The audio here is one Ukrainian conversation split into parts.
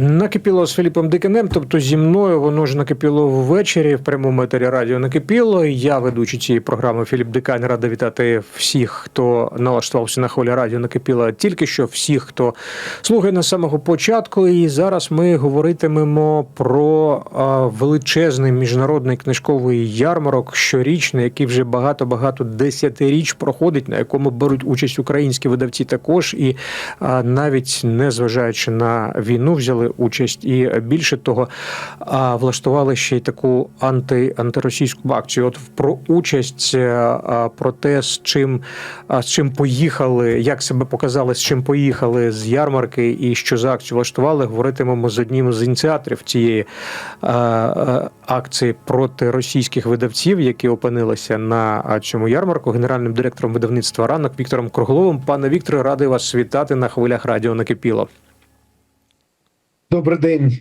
Накипіло з Філіпом Диканем, тобто зі мною воно ж накипіло ввечері в прямому етері радіо накипіло. Я ведучий цієї програми Філіп Дикань. Рада вітати всіх, хто налаштувався на хвилі радіо накипіло. Тільки що всіх, хто слухає на самого початку. І зараз ми говоритимемо про величезний міжнародний книжковий ярмарок щорічний, який вже багато багато десятиріч проходить, на якому беруть участь українські видавці також, і навіть не зважаючи на війну, взяли участь, і більше того, влаштували ще й таку анти, антиросійську акцію. От про участь, е, про те, з чим, з чим поїхали, як себе показали, з чим поїхали з ярмарки, і що за акцію влаштували, говоритимемо з одним з ініціаторів цієї а, а, акції проти російських видавців, які опинилися на цьому ярмарку, генеральним директором видавництва ранок Віктором Кругловим. Пане Вікторе, радий вас вітати на хвилях радіо накипіло. Добрий день.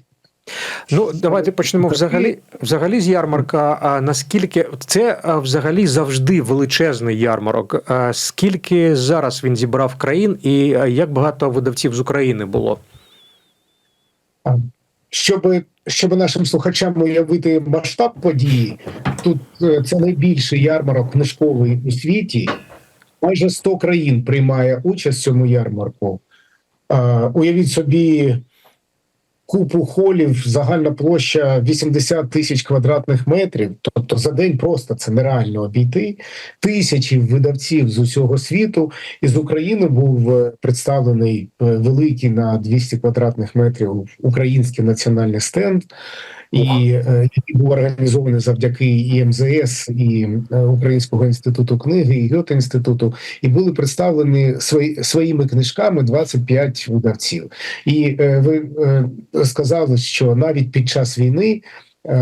Ну, давайте почнемо взагалі. Взагалі з ярмарка. А наскільки це взагалі завжди величезний ярмарок? А скільки зараз він зібрав країн, і як багато видавців з України було? Щоб, щоб нашим слухачам уявити масштаб події, тут е, це найбільший ярмарок книжковий у світі. Майже 100 країн приймає участь в цьому ярмарку. Уявіть собі купу холів, загальна площа 80 тисяч квадратних метрів. Тобто за день просто це нереально обійти. Тисячі видавців з усього світу. І з України був е, представлений е, великий на 200 квадратних метрів український національний стенд. І е, який був організований завдяки і МЗС, і е, Українського інституту книги, і Гьоте інституту, і були представлені свої, своїми книжками 25 видавців. І е, ви сказали, що навіть під час війни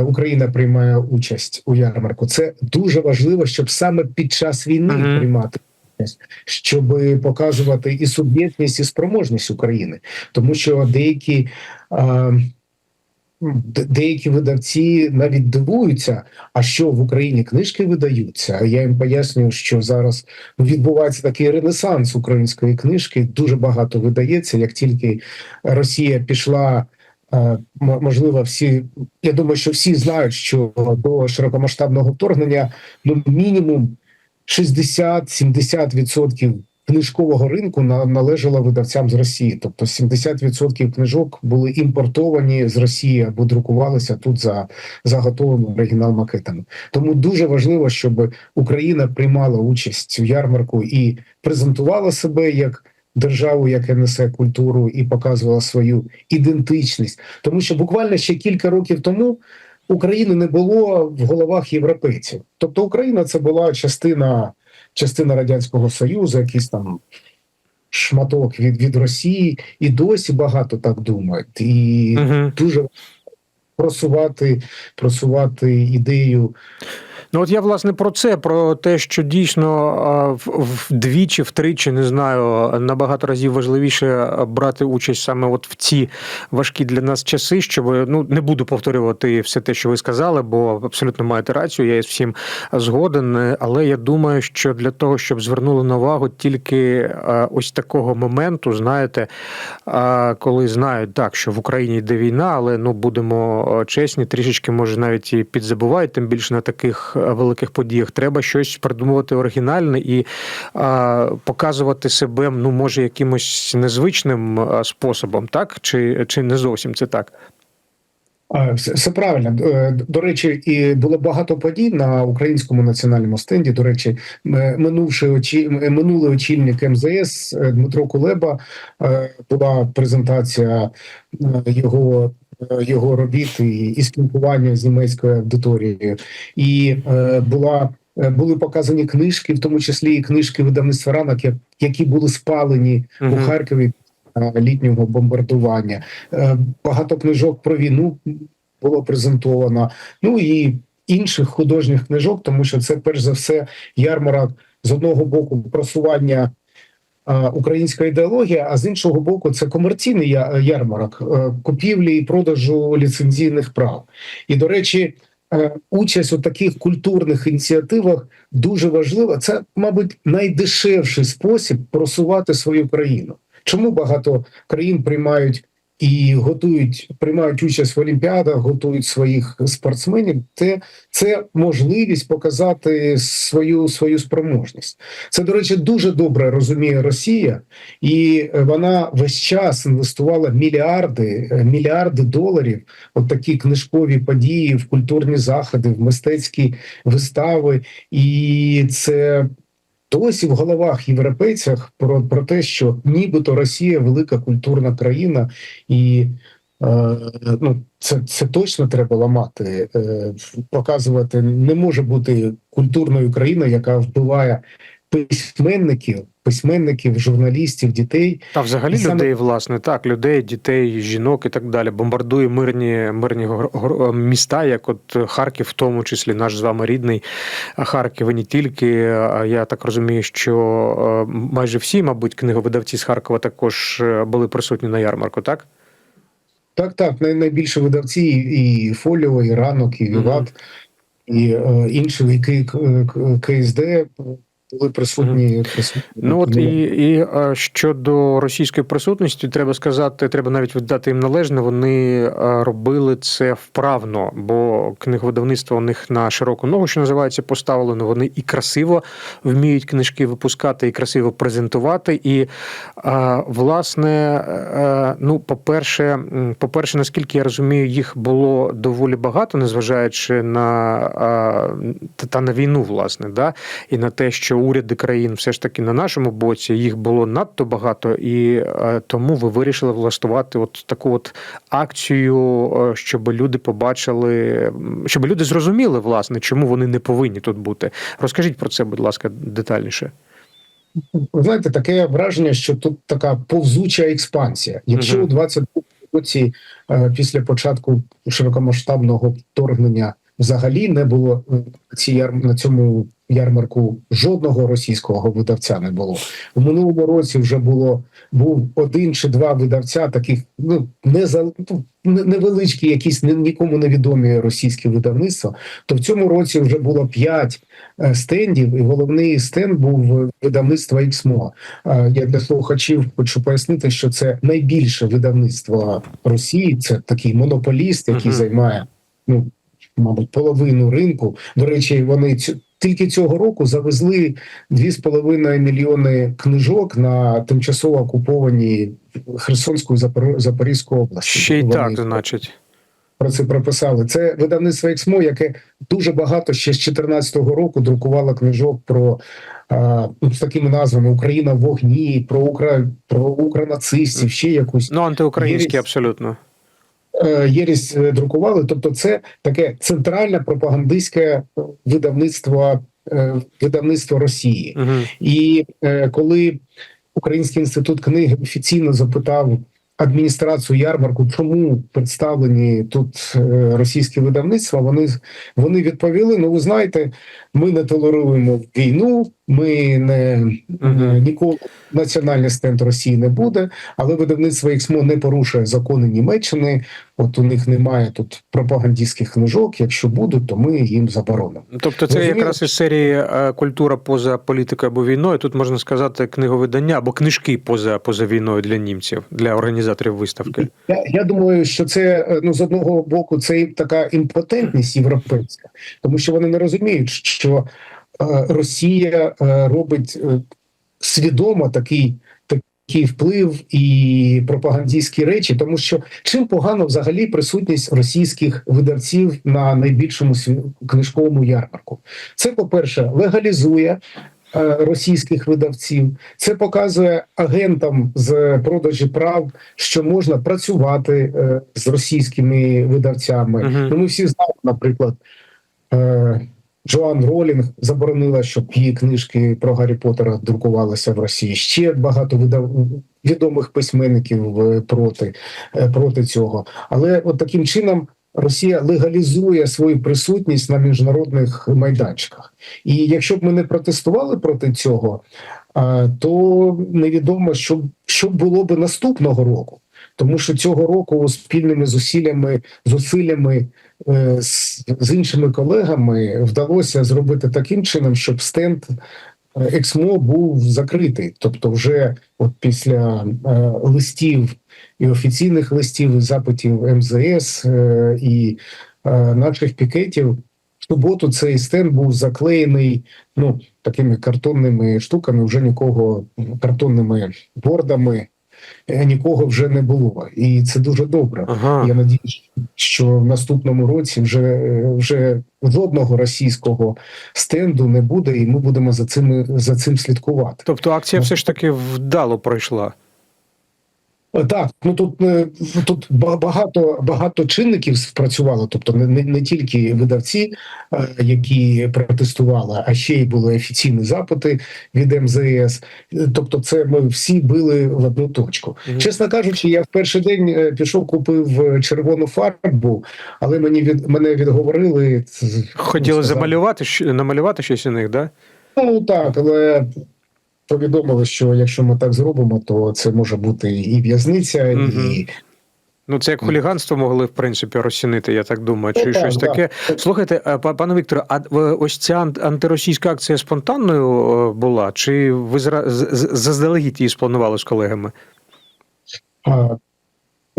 Україна приймає участь у ярмарку. Це дуже важливо, щоб саме під час війни Мгм. приймати. участь, Щоб показувати і суб'єктність, і спроможність України, тому що деякі е, деякі видавці навіть дивуються, а що в Україні книжки видаються. Я їм пояснюю, що зараз відбувається такий ренесанс української книжки. Дуже багато видається. Як тільки Росія пішла, е, можливо, всі я думаю, що всі знають, що до широкомасштабного вторгнення ну мінімум 60-70% книжкового ринку на- належало видавцям з Росії. Тобто 70% книжок були імпортовані з Росії або друкувалися тут за заготовленими оригінал-макетами. Тому дуже важливо, щоб Україна приймала участь у ярмарку і презентувала себе як. Державу, яка несе культуру і показувала свою ідентичність, тому що буквально ще кілька років тому України не було в головах європейців. Тобто Україна це була частина частина радянського союзу, якийсь там шматок від, від Росії, і досі багато так думають. І Угу. дуже просувати, просувати ідею Ну, от я власне про це, про те, що дійсно вдвічі, втричі, не знаю, набагато разів важливіше брати участь саме от в ці важкі для нас часи, щоб ну не буду повторювати все те, що ви сказали, бо абсолютно маєте рацію, я із всім згоден. Але я думаю, що для того, щоб звернули на увагу тільки ось такого моменту, знаєте, коли знають так, що в Україні йде війна, але ну будемо чесні, трішечки може навіть і підзабувають, тим більше на таких великих подіях. Треба щось придумувати оригінальне і а, показувати себе, ну може, якимось незвичним способом, так чи, чи не зовсім це так? Все, правильно. Е, До речі, і було багато подій на українському національному стенді. До речі, м- минувший очі... минулий очільник МЗС е, Дмитро Кулеба е, була презентація е, його. Його робіт і, і спілкування з німецькою аудиторією, і е, була е, були показані книжки, в тому числі і книжки видавництва ранок, які були спалені у Харкові е, літнього бомбардування. Е, Багато книжок про війну було презентовано. Ну і інших художніх книжок, тому що це перш за все ярмарок з одного боку просування. Українська ідеологія, а з іншого боку, це комерційний ярмарок е, купівлі і продажу ліцензійних прав. І до речі, е, участь у таких культурних ініціативах дуже важлива. Це, мабуть, найдешевший спосіб просувати свою країну. Чому багато країн приймають і готують, приймають участь в олімпіадах, готують своїх спортсменів? Це, це можливість показати свою, свою спроможність. Це, до речі, дуже добре розуміє Росія, і вона весь час інвестувала мільярди, мільярди доларів от такі книжкові події, в культурні заходи, в мистецькі вистави, і це. Досі в головах європейцях про, про те, що нібито Росія велика культурна країна, і е, ну, це, це точно треба ламати, е, показувати. Не може бути культурною країною, яка вбиває письменників, письменників, журналістів, дітей. Та взагалі І саме- людей, власне, так, людей, дітей, жінок і так далі. Бомбардує мирні, мирні гор- міста, як от Харків, в тому числі наш з вами рідний Харків, і не тільки. А Я так розумію, що е, майже всі, мабуть, книговидавці з Харкова також е, були присутні на ярмарку, так? Так, так, найбільше видавці і Фоліо, і ранок, і Віват, і е, інші, К- К- КСД були присутні. присутні Ну от і, і е, щодо російської присутності, треба сказати, треба навіть віддати їм належне. Вони е, робили це вправно, бо книговидавництво у них на широку ногу, що називається, поставлено. Вони і красиво вміють книжки випускати, і красиво презентувати. І е, власне, е, ну, по-перше, по-перше, наскільки я розумію, їх було доволі багато, незважаючи на е, та на війну, власне, да? і на те, що уряди країн все ж таки на нашому боці їх було надто багато, і е, тому ви вирішили влаштувати от таку от акцію, е, щоб люди побачили, щоб люди зрозуміли, власне, чому вони не повинні тут бути. Розкажіть про це, будь ласка, детальніше. Ви знаєте, таке враження, що тут така повзуча експансія. Якщо у 22 році, е, після початку широкомасштабного вторгнення, взагалі не було на цьому ярмарку жодного російського видавця не було. У минулому році вже було був один чи два видавця, таких ну не за ну, невеличкі, якісь ні- нікому невідомі російські видавництва. То в цьому році вже було п'ять е, стендів, і головний стенд був видавництва «Іксмо». Е, Я для слухачів хочу пояснити, що це найбільше видавництво Росії. Це такий монополіст, який Мгм. займає ну мабуть половину ринку. До речі, вони цю- тільки цього року завезли 2,5 мільйони книжок на тимчасово окуповані Херсонську Запорізьку області. Ще й Вони так, значить. про це прописали. Це видавництво «Ексмо», яке дуже багато ще з 14-го року друкувало книжок про а, ну, з такими назвами Україна в вогні, про Укра... про укронацистів, ще якусь Ну, антиукраїнські абсолютно. Е, єрість друкували. Тобто, це таке центральне пропагандистське видавництво, е, видавництво Росії. Угу. І е, коли Український інститут книги офіційно запитав адміністрацію ярмарку, чому представлені тут російські видавництва, вони, вони відповіли: ну, ви знаєте, ми не толеруємо війну, ми не ніколи національний стенд Росії не буде, але видавництво «Ексмо» не порушує закони Німеччини. От у них немає тут пропагандистських книжок. Якщо будуть, то ми їм заборонимо. Тобто, це Розумієте? якраз із серії е, культура поза політикою або війною. Тут можна сказати книговидання або книжки поза поза війною для німців, для організаторів виставки. Я, я думаю, що це е, ну з одного боку це така імпотентність європейська, тому що вони не розуміють, що е, Росія е, робить е, свідомо такий. Такий вплив і пропагандистські речі, тому що чим погано взагалі присутність російських видавців на найбільшому книжковому ярмарку. Це, по-перше, легалізує е, російських видавців. Це показує агентам з продажі прав, що можна працювати е, з російськими видавцями. Мгм. Ну, ми всі знаємо, наприклад, е, Джоан Ролінг заборонила, щоб її книжки про Гаррі Поттера друкувалися в Росії. Ще багато видав... відомих письменників е, проти, е, проти цього. Але от таким чином. Росія легалізує свою присутність на міжнародних майданчиках, і якщо б ми не протестували проти цього, то невідомо, що, що було би наступного року, тому що цього року спільними зусиллями зусиллями з, з іншими колегами вдалося зробити таким чином, щоб стенд е, Ексмо був закритий. Тобто, вже от після е, листів і офіційних листів, і запитів МЗС е, і е, наших пікетів. В суботу цей стенд був заклеєний ну такими картонними штуками, вже нікого картонними бордами, е, нікого вже не було. І це дуже добре. Ага. Я надіюсь, що в наступному році вже, е, вже жодного російського стенду не буде, і ми будемо за цим, за цим слідкувати. Тобто акція все ж таки вдало пройшла. Так, ну тут е, тут багато багато чинників спрацювало, тобто не, не, не тільки видавці, е, які протестували, а ще й були офіційні запити від МЗС. Е, Тобто, це ми всі били в одну точку. Мгм. Чесно кажучи, я в перший день е, пішов, купив е, червону фарбу, але мені від мене відговорили. Хотіли сказали, замалювати намалювати щось у них, да? Ну так, але повідомили, що якщо ми так зробимо, то це може бути і в'язниця, угу. і Ну, це як хуліганство могли, в принципі, розцінити, я так думаю, чи Ну, так, щось так. таке. Слухайте, пане Вікторе, а е, ось ця антиросійська акція спонтанною е, була? Чи ви заздалегідь її спланували з колегами?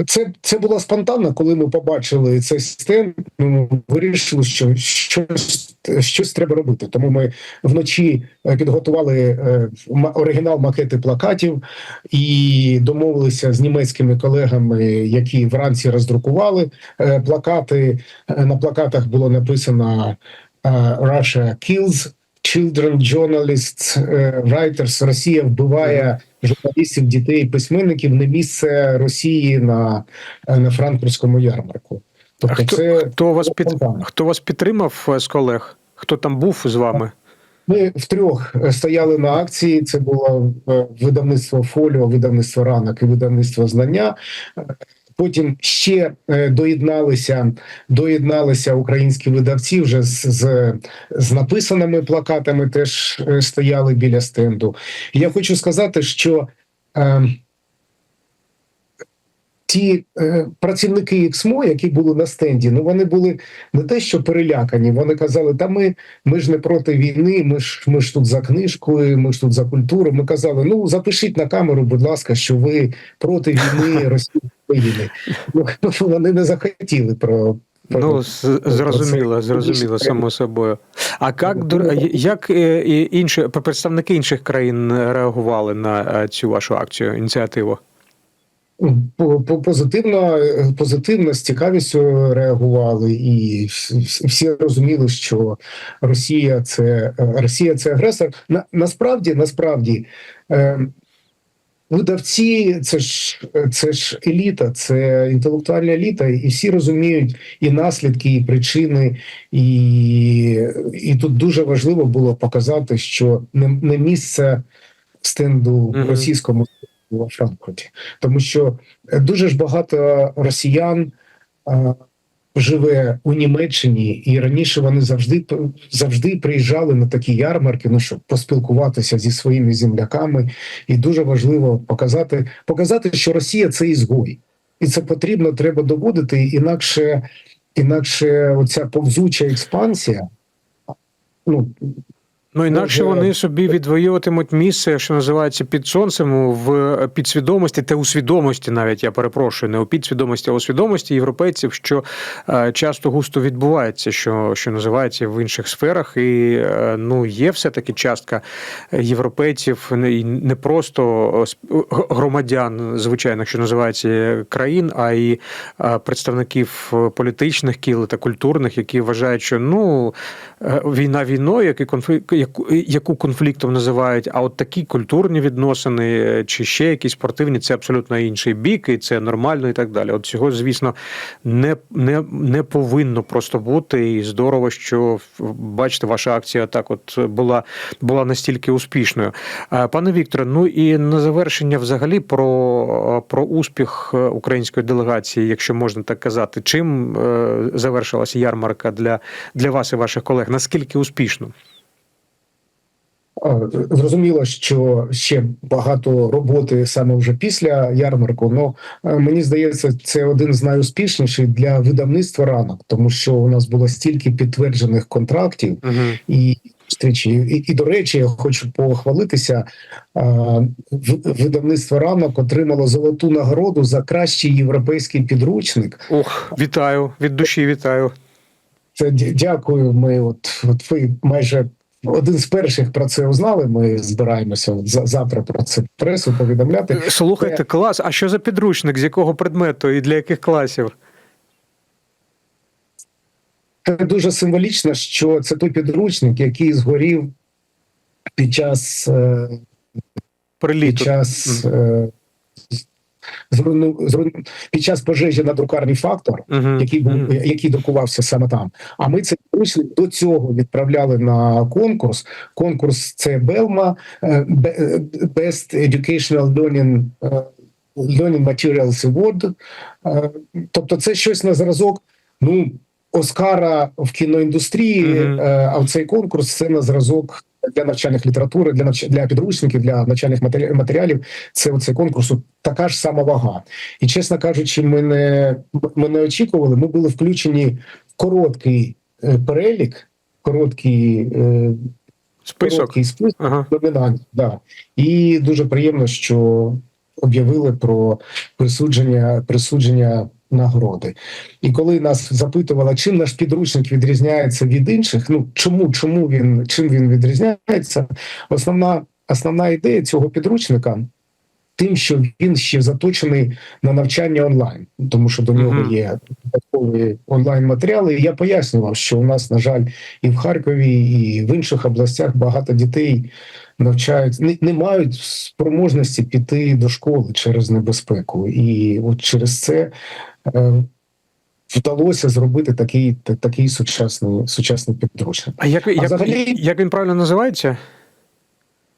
Це, це було спонтанно, коли ми побачили цей стенд. Ми вирішили, що щось, щось треба робити. Тому ми вночі е, підготували е, оригінал макети плакатів і домовилися з німецькими колегами, які вранці роздрукували е, плакати. На плакатах було написано Russia kills children, journalists, е, writers. Росія вбиває журналістів, дітей, письменників не місце Росії на, е, на Франкфуртському ярмарку. Тобто, хто, це хто, вас під, хто вас підтримав е, з колег? Хто там був з вами? Ми втрьох стояли на акції. Це було видавництво Фоліо, видавництво ранок і видавництво знання. Потім ще е, доєдналися, доєдналися українські видавці вже з, з, з написаними плакатами, теж е, стояли біля стенду. Я хочу сказати, що е, ті е, працівники ексмо, які були на стенді, ну вони були не те, що перелякані. Вони казали, та ми, ми ж не проти війни, ми ж ми ж тут за книжкою, ми ж тут за культуру. Ми казали, ну запишіть на камеру, будь ласка, що ви проти війни Росії України. Ну вони не захотіли про. Ну, зрозуміло, зрозуміло, само собою. А як, до- як е, інші представники інших країн реагували на е, цю вашу акцію, ініціативу? По- по- позитивно, позитивно з цікавістю реагували, і всі розуміли, що Росія це Росія це агресор. На, насправді, насправді, е, видавці це ж це ж еліта, це інтелектуальна еліта, і всі розуміють і наслідки, і причини, і, і тут дуже важливо було показати, що не, не місце стенду російському у Франкфурті, тому що е, дуже ж багато росіян а, живе у Німеччині, і раніше вони завжди завжди приїжджали на такі ярмарки, ну щоб поспілкуватися зі своїми земляками. І дуже важливо показати, показати, що Росія це ізгой, і це потрібно, треба доводити. Інакше, інакше, оця повзуча експансія. Ну Ну інакше Може- вони собі відвоюватимуть місце, що називається під сонцем в підсвідомості та у свідомості, навіть я перепрошую, не у підсвідомості, а у свідомості європейців, що е, часто густо відбувається, що, що називається в інших сферах, і е, ну є все таки частка європейців, не- не просто е, громадян, звичайно, що називається країн, а й е, представників е, політичних кіл та культурних, які вважають, що ну е, війна війною, який конфлікт, яку, яку конфліктом називають, а от такі культурні відносини е, чи ще якісь спортивні, це абсолютно інший бік, і це нормально, і так далі. От цього, звісно, не, не, не повинно просто бути. І здорово, що бачите, ваша акція так от була, була настільки успішною. Е, Пане Вікторе, ну і на завершення, взагалі, про, про успіх е, української делегації, якщо можна так казати, чим е, завершилася ярмарка для, для вас і ваших колег? Наскільки успішно? Зрозуміло, що ще багато роботи саме вже після ярмарку. але мені здається, це один з найуспішніших для видавництва ранок, тому що у нас було стільки підтверджених контрактів Угу. і зустрічі. І, і до речі, я хочу похвалитися. Видавництво ранок отримало золоту нагороду за кращий європейський підручник. Ох, вітаю від душі, вітаю. Це дякую. Ми от, от ви майже один з перших про це узнали. Ми збираємося завтра про це пресу повідомляти. Слухайте, клас. А що за підручник? З якого предмету і для яких класів? Це дуже символічно, що це той підручник, який згорів під час е, під час. е, зруйну- зруйну- Під час пожежі на друкарні фактор, Угу. який був який друкувався саме там. А ми підручник до цього відправляли на конкурс. Конкурс це Белма е, е, Best Educational Learning, е, Learning Materials Award. Тобто, це щось на зразок. Ну Оскара в кіноіндустрії, Мгм. е, а цей конкурс це на зразок для навчальних літератури, для навч... для підручників, для навчальних матері- матеріалів. Це оцей конкурс от така ж сама вага. І чесно кажучи, ми не ми не очікували. Ми були включені в короткий е, перелік, короткий, е, Список. короткий список Ага. Да. І дуже приємно, що об'явили про присудження, присудження нагороди. І коли нас запитували, чим наш підручник відрізняється від інших, ну чому, чому він чим він відрізняється? Основна, основна ідея цього підручника. Тим, що він ще заточений на навчання онлайн, тому що до нього є додаткові онлайн матеріали. І я пояснював, що у нас, на жаль, і в Харкові, і в інших областях багато дітей навчають, не, не мають спроможності піти до школи через небезпеку. І от через це е, вдалося зробити такий, та- такий сучасний, сучасний підручник. А як, як, взагалі- як він правильно називається?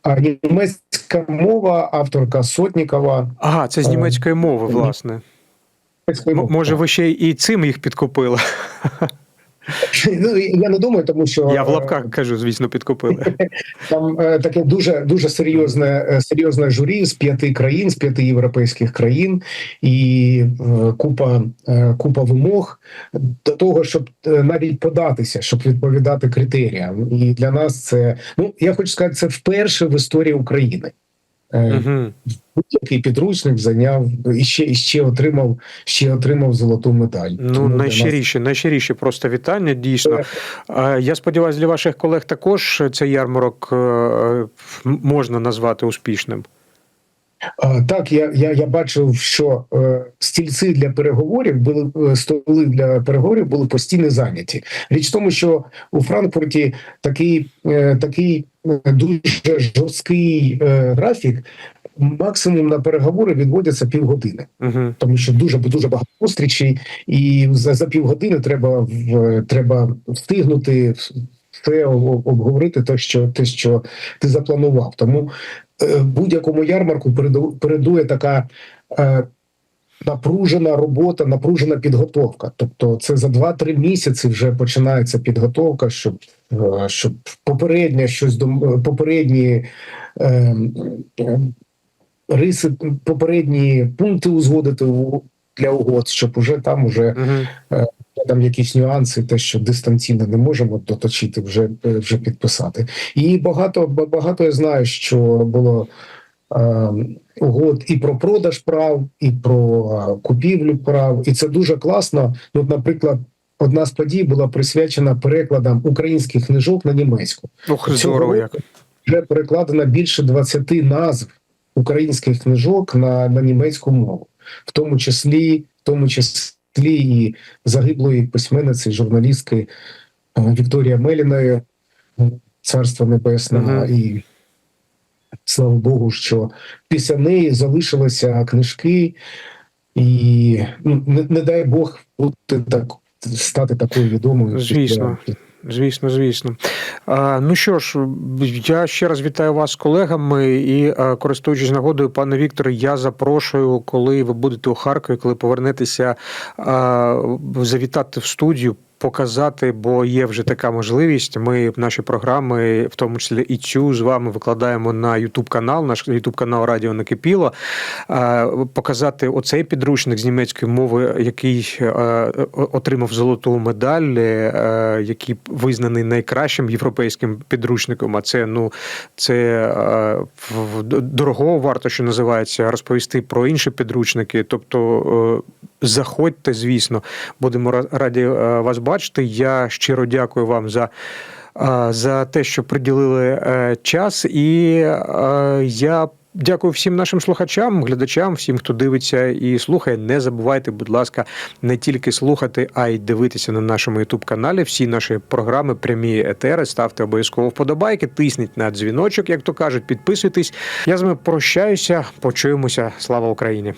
А німецька мова, авторка Сотнікова. Ага, це з Е, німецької мови, власне. М-. Може, ви ще і цим їх підкупили? Ну, я не думаю, тому що Я в е, лапках кажу, звісно, підкупили. Там е, таке дуже дуже серйозне е, серйозне журі з п'яти країн, з п'яти європейських країн, і е, купа е, купа вимог до того, щоб е, навіть податися, щоб відповідати критеріям. І для нас це ну я хочу сказати, це вперше в історії України. Е, Угу. Будь-який підручник зайняв і ще і ще отримав ще отримав золоту медаль. Ну, Тому для нас найщиріші, найщиріші просто вітання, дійсно. це- Я сподіваюся, для ваших колег також цей ярмарок е, можна назвати успішним. Так, я, я, я бачив, що е, стільці для переговорів були е, столи для переговорів були постійно зайняті. Річ в тому, що у Франкфурті такий, е, такий е, дуже жорсткий е, графік. Максимум на переговори відводяться півгодини, Угу. тому що дуже дуже багато зустрічей, і за, за півгодини треба в треба встигнути все об- обговорити те, що те, що ти запланував. Тому будь-якому ярмарку переду- передує така е, напружена робота, напружена підготовка. Тобто, це за 2-3 місяці вже починається підготовка, щоб, е, щоб попереднє щось попередні. Е, е, Риси попередні пункти узгодити для угод, щоб уже там уже Угу. Там якісь нюанси, те, що дистанційно не можемо доточити, вже е, вже підписати. І багато ба- багато я знаю, що було е, угод і про продаж прав, і про е, купівлю прав. І це дуже класно. Ну, наприклад, одна з подій була присвячена перекладам українських книжок на німецьку. Ох, здорово як. Вже перекладено більше 20 назв українських книжок на, на німецьку мову, в тому числі, в тому числі і загиблої письменниці, журналістки е, Вікторія Меліної, царство небесне, ага. і слава Богу, що після неї залишилися книжки, і ну, не, не дай Бог бути так стати такою відомою. Звісно. Звісно, звісно. Ну що ж, я ще раз вітаю вас з колегами і користуючись нагодою, пане Вікторе, я запрошую, коли ви будете у Харкові, коли повернетеся, завітати в студію. Показати, бо є вже така можливість. Ми наші програми, в тому числі і цю з вами викладаємо на Ютуб канал, наш Ютуб канал Радіо Накипіло. Е, Показати оцей підручник з німецької мови, який е, отримав золоту медаль, е, який визнаний найкращим європейським підручником. А це ну це дорогого варто, що називається, розповісти про інші підручники. Тобто заходьте, звісно, будемо раді е, вас бачити. Я щиро дякую вам за. е, За те, що приділили е, час, і я дякую всім нашим слухачам, глядачам, всім, хто дивиться і слухає. Не забувайте, будь ласка, не тільки слухати, а й дивитися на нашому youtube каналі всі наші програми, прямі етери. Ставте обов'язково вподобайки, тисніть на дзвіночок, як то кажуть, підписуйтесь. Я з вами прощаюся. Почуємося. Слава Україні!